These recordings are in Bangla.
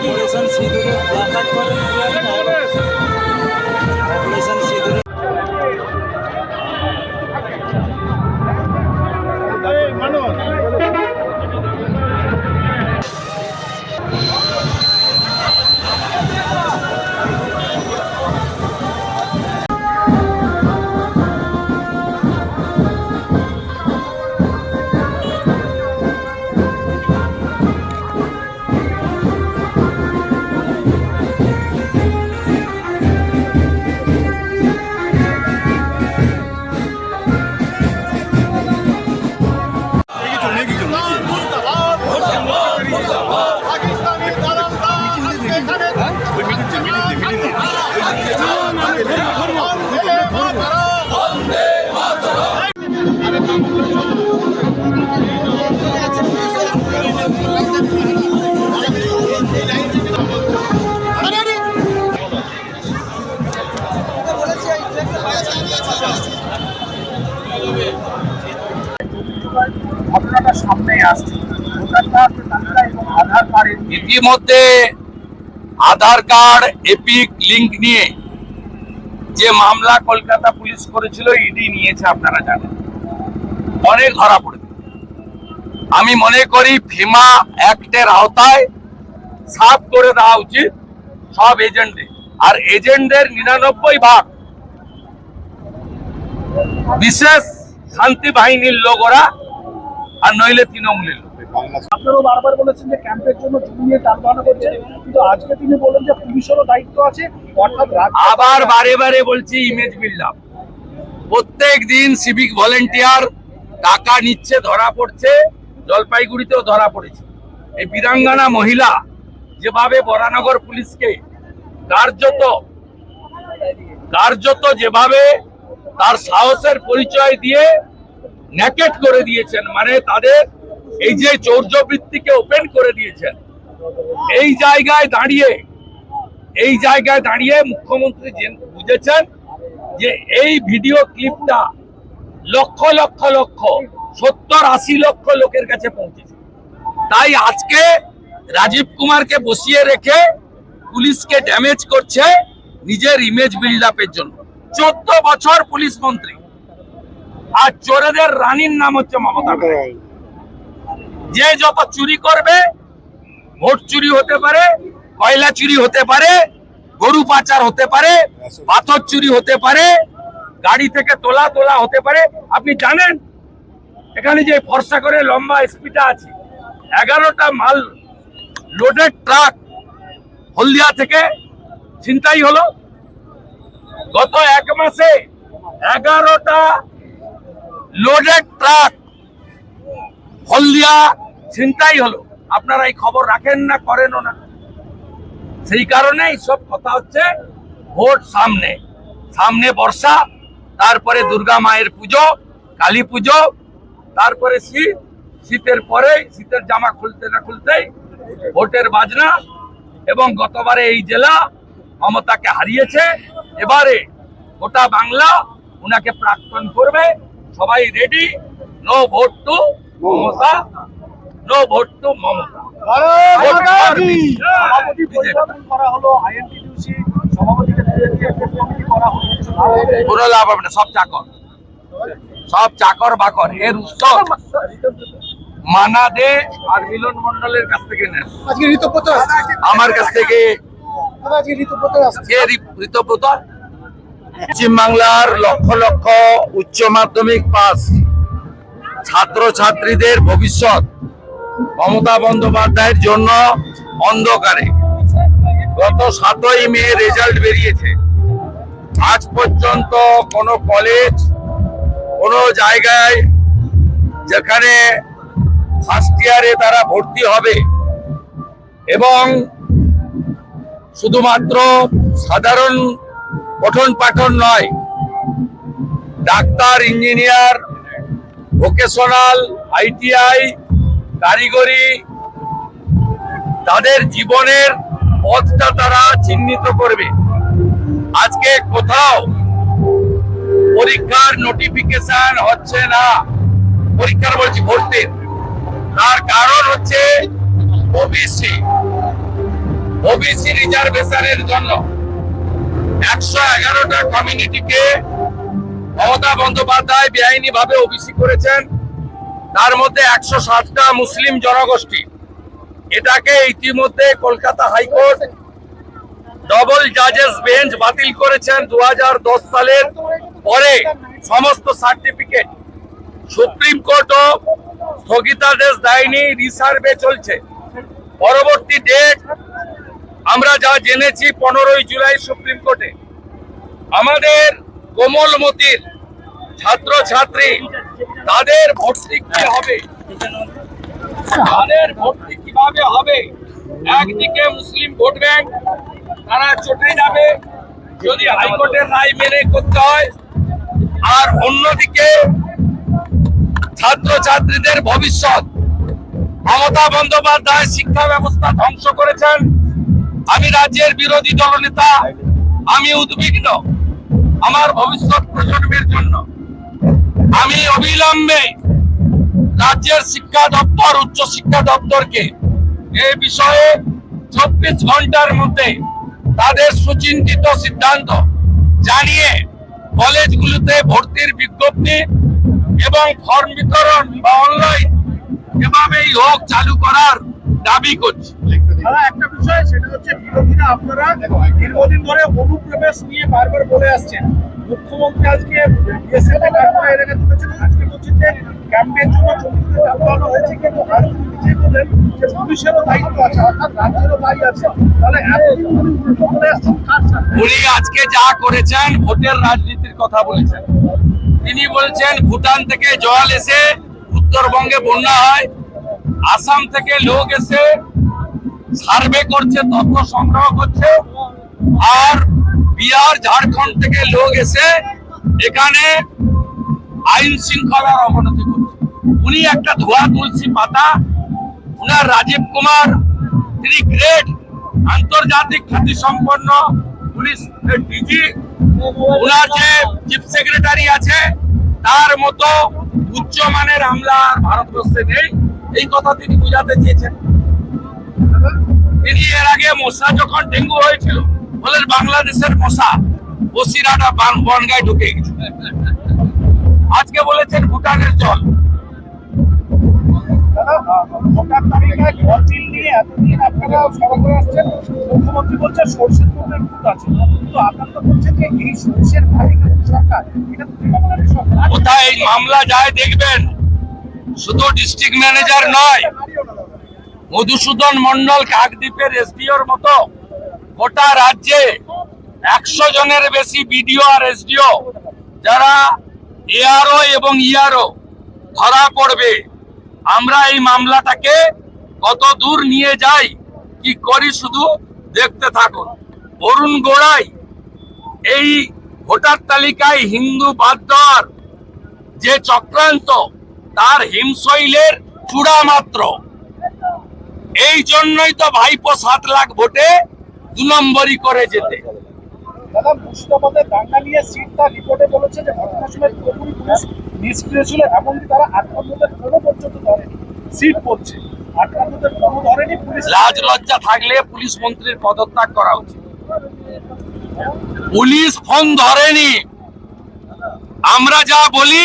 অপারেশন সিঁদুরের প্ল্যাকার্ড করে ঘটনাটা সামনে আসছে। আধার কার্ড ইতিমধ্যে আধার কার্ড, এপিক লিঙ্ক নিয়ে যে মামলা কলকাতা পুলিশ করেছিল, ইডি নিয়েছে, আপনারা জানেন। অনেক ধরা পড়েছে আমি মনে করি ফিমা অ্যাক্টের আওতায় সাফ করে দেওয়া উচিত সব এজেন্টদের আর এজেন্টদের নিরানব্বই ভাগ বিশেষ শান্তি বাহিনীর লোক ওরা আর নইলে তৃণমূলের লোক। আপনারাও বারবার বলেছেন যে ক্যাম্পের জন্য জমি নিয়ে টালবাহানা করছেন কিন্তু আজকে তিনি বললেন যে পুলিশেরও দায়িত্ব আছে অর্থাৎ আবার বারে বারে বলছি ইমেজ বিল্ড আপ প্রত্যেক দিন সিভিক ভলেন্টিয়ার টাকা নিচ্ছে, ধরা পড়ছে, জলপাইগুড়িতেও ধরা পড়েছে। এই বীরাঙ্গনা মহিলা যেভাবে বরানগর পুলিশকে কার্যত কার্যত যেভাবে তার সাহসের পরিচয় দিয়ে ন্যাকেট করে দিয়েছেন মানে তাদের এই যে চৌর্যবৃত্তিকে ওপেন করে দিয়েছেন, এই জায়গায় দাঁড়িয়ে, এই জায়গায় দাঁড়িয়ে মুখ্যমন্ত্রী বুঝেছেন যে এই ভিডিও ক্লিপটা লক্ষ লক্ষ লক্ষ সত্তর আশি লক্ষ লোকের কাছে পৌঁছেছে। তাই আজকে রাজীব কুমারকে বসিয়ে রেখে পুলিশকে ড্যামেজ করছে নিজের ইমেজ বিল্ড আপের জন্য। চোদ্দ বছর পুলিশ মন্ত্রী। আর চোরেদের রানীর নাম হচ্ছে মমতা ব্যানার্জি। যে যত চুরি করবে ভোট চুরি হতে পারে কয়লা চুরি হতে পারে গরু পাচার হতে পারে পাথর চুরি হতে পারে গাড়ি থেকে তোলা তোলা হতে পারে। আপনি জানেন, এখানে যে ফর্সা করে লম্বা স্পিডটা আছে, এগারোটা মাল লোডেড ট্রাক হলদিয়া থেকে ছিনতাই হলো। গত এক মাসে এগারোটা লোডেড ট্রাক হলদিয়া ছিনতাই হলো। আপনারা এই খবর রাখেন না, করেনও না। সেই কারণে সব কথা হচ্ছে ভোট সামনে। সামনে বর্ষা তারপরে দুর্গা মায়ের পুজো কালী পুজো তারপরে শীত শীতের পরে শীতের জামা খুলতে না খুলতেই ভোটের বাজনা এবং গতবারে এই জেলা মমতাকে হারিয়েছে। এবারে গোটা বাংলা উনাকে প্রাক্তন করবে। সবাই ready no vote to Mamata. No vote to Mamata. সভাপতি করা হলো কোনো লাভ হবে না সব চাকর। সব চাকর বাকর এর উৎসব মানা দে আর মিলন মন্ডলের কাছ থেকে নেন আমার কাছ থেকে আজকে ঋতুব্রত আসছে। কে রি- ঋতব্রত পশ্চিম বাংলার লক্ষ লক্ষ উচ্চ মাধ্যমিক পাস ছাত্র ছাত্রীদের ভবিষ্যৎ মমতা বন্দ্যোপাধ্যায়ের জন্য অন্ধকারে। গত সাতই মে রেজাল্ট বেরিয়েছে। আজ পর্যন্ত কোনো কলেজ কোনো জায়গায় যেখানে ফার্স্ট ইয়ারে তারা ভর্তি হবে এবং শুধুমাত্র সাধারণ পঠন পাঠন নয়, ডাক্তার ইঞ্জিনিয়ার ভোকেশনাল আইটিআই কারিগরি, তাদের জীবনের পথটা তারা চিহ্নিত করবে। আজকে কোথাও পরীক্ষার নোটিফিকেশন হচ্ছে না। পরীক্ষার বলছি ভর্তির। তার কারণ হচ্ছে ওবিসি ওবিসি রিজার্ভেশনের জন্য একশো এগারোটা কমিউনিটিকে মমতা বন্দ্যোপাধ্যায় বেআইনি ভাবে ওবিসি করেছেন। তার মধ্যে একশো ষাটটা মুসলিম জনগোষ্ঠী এটাকে ইতিমধ্যে কলকাতা হাইকোর্ট ডবল জাজেস বেঞ্চ বাতিল করেছেন দু হাজার দশ সালের পরে সমস্ত সার্টিফিকেট সুপ্রিম কোর্টও স্থগিতাদেশ দেয়নি রিসার্ভে চলছে। পরবর্তী ডেট আমরা যা জেনেছি পনেরোই জুলাই সুপ্রিম কোর্টে। আমাদের কোমলমতির ছাত্র ছাত্রী তাদের ভর্তি কি হবে? তাদের ভর্তি কীভাবে হবে। একদিকে মুসলিম ভোট ব্যাংক, তারা চটে যাবে যদি হাইকোর্টের রায় মেনে করতে হয়। আর অন্যদিকে ছাত্র ছাত্রীদের ভবিষ্যৎ। মমতা বন্দ্যোপাধ্যায় শিক্ষা ব্যবস্থা ধ্বংস করেছেন। আমি রাজ্যের বিরোধী দলনেতা, আমি উদ্বিগ্ন আমার ভবিষ্যৎ প্রজন্মের জন্য। আমি অবিলম্বে রাজ্যের শিক্ষা দপ্তর, উচ্চ শিক্ষা দপ্তরকে এই বিষয়ে চব্বিশ ঘণ্টার মধ্যে তাদের সুচিন্তিত সিদ্ধান্ত জানিয়ে কলেজগুলোতে ভর্তির বিজ্ঞপ্তি এবং ফর্ম বিতরণ বা অনলাইন এভাবেই হোক চালু করার দাবি করছি। একটা বিষয় সেটা হচ্ছে বিরোধীরা আপনারা দীর্ঘদিন ধরে অনুপ্রবেশ নিয়ে বারবার বলে আসছেন। মুখ্যমন্ত্রী আজকে আজকে বলছেন যে ক্যাম্পের জন্য জমিতে হয়েছে কিন্তু তিনি নিজেই বললেন যে পুলিশেরও দায়িত্ব আছে অর্থাৎ রাজ্যেরও দায়ী আছে। তাহলে উনি আজকে যা করেছেন ভোটের রাজনীতির কথা বলেছেন। তিনি বলছেন ভুটান থেকে জল এসে উত্তরবঙ্গে বন্যা হয় আসাম থেকে লোক এসে সার্ভে করছে, তথ্য সংগ্রহ করছে, আর বিহার, ঝাড়খণ্ড থেকে লোক এসে এখানে আইন শৃঙ্খলার অবনতি করছে। উনি একটা ধোয়া তুলসী পাতা, উনার রাজীব কুমার, তিনি গ্রেট আন্তর্জাতিক খ্যাতি সম্পন্ন পুলিশ ডিজি, উনার যে চিফ সেক্রেটারি আছে, তার মতো উচ্চমানের আমলা ভারতবর্ষে নেই। এই কথা তিনি বুঝাতে চেয়েছেন। তিনি এর আগে মশা যখন ডেঙ্গু হয়েছিল বলেন বাংলাদেশের মশা বসিরাটা বনগায় ঢুকে গেছে। আজকে বলেছেন ভুটানের জল। মুখ্যমন্ত্রী বলছে সরষের মধ্যে ভূত আছে। আপনারা তো বলছেন যে এই সরষের তালিকা সরকার। এটা তো কোথায় এই মামলা যায় দেখবেন? শুধু ডিস্ট্রিক্ট ম্যানেজার নয়, মধুসূদন মন্ডল কাকদ্বীপের এসডিওর মতো গোটা রাজ্যে একশো জনের বেশি বিডিও আর এসডিও যারা এআরও এবং ইআরও ধরা পড়বে। আমরা এই মামলাটাকে কত দূর নিয়ে যাই, কি করি শুধু দেখতে থাকুন। অরুণ গোড়াই এই ভোটার তালিকায় হিন্দু বাদ দেওয়ার যে চক্রান্ত তার হিমশৈলের চূড়া মাত্র। এই জন্যই তো ভাইপো সাত লাখ ভোটে দু নম্বরই করে যেতে। দাদা মুর্শিদাবাদের দাঙ্গা নিয়ে সিট তার রিপোর্টে বলেছে যে ঘটনার সময় পুরোপুরি পুলিশ নিষ্ক্রিয় ছিল এমনকি তারা আক্রান্তদের কোনো পর্যন্ত ধরেনি। সিট পড়ছে। আক্রান্তদের কোনো ধরেনি পুলিশ লাজ লজ্জা থাকলে পুলিশ মন্ত্রীর পদত্যাগ করা উচিত। পুলিশ ফোন ধরেনি। আমরা যা বলি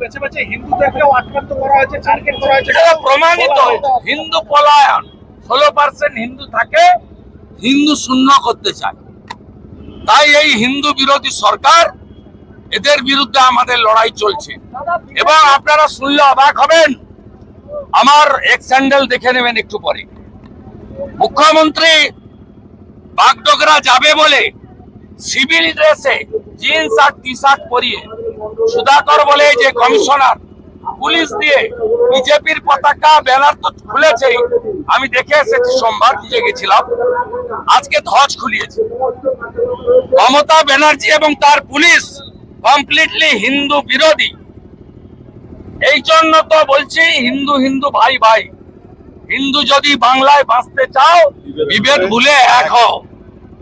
বেছে বেছে হিন্দুদেরকেও আক্রান্ত করা হয়েছে টার্গেট করা হয়েছে। এটা প্রমাণিত। হিন্দু পলায়ন। ষোলো পার্সেন্ট হিন্দু থাকে হিন্দু শূন্য করতে চায়। তাই এই হিন্দু বিরোধী সরকার এদের বিরুদ্ধে আমাদের লড়াই চলছে। এবং আপনারা শুনলে অবাক হবেন। আমার এক স্যান্ডেল দেখে নেবেন একটু পরে। মুখ্যমন্ত্রী বাগডোগরা যাবে বলে সিভিল ড্রেসে জিন্স আর টি শার্ট পরিয়ে সুধাকর বলে যে কমিশনার, পুলিশ দিয়ে বিজেপির পতাকা, ব্যানার তো খুলেছেই। আমি দেখে এসেছি, সোমবার নিজে গেছিলাম। আজকে ধ্বজ খুলিয়েছে। মমতা ব্যানার্জি এবং তার পুলিশ কমপ্লিটলি হিন্দু বিরোধী। এই জন্য তো বলছি, হিন্দু হিন্দু ভাই ভাই, হিন্দু যদি বাংলায় বাঁচতে চাও, বিভেদ ভুলে এক হও।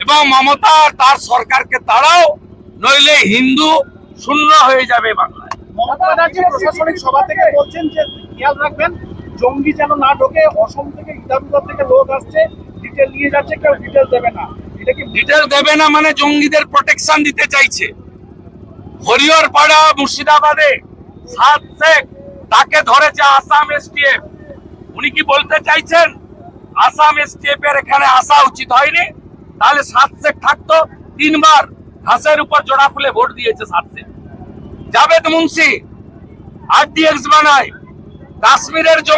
এবং মমতা তার সরকারকে তাড়াও, নইলে হিন্দু শূন্য হয়ে যাবে বাংলায়। মমতা ব্যানার্জি প্রশাসনিক সভা থেকে বলছেন যে খেয়াল রাখবেন জঙ্গি যেন না ঢোকে অসম থেকে ইদামগড় থেকে লোক আসছে ডিটেল নিয়ে যাচ্ছে কেউ ডিটেল দেবে না। এটা কি ডিটেল দেবে না মানে জঙ্গিদের প্রোটেকশন দিতে চাইছে। হরিহর পাড়া মুর্শিদাবাদে সাত শেখ তাকে ধরেছে আসাম এসটিএফ। উনি কি বলতে চাইছেন? আসাম এসটিএফ এর এখানে আসা উচিত হয়নি। তাহলে সাত শেখ থাকতো তিনবার। ঘাসের উপর জোড়া ফুলে ভোট দিয়েছে সাতসে জাভেদ মুন্সি আর ডিএক্স বানায়। কাশ্মীরের জমি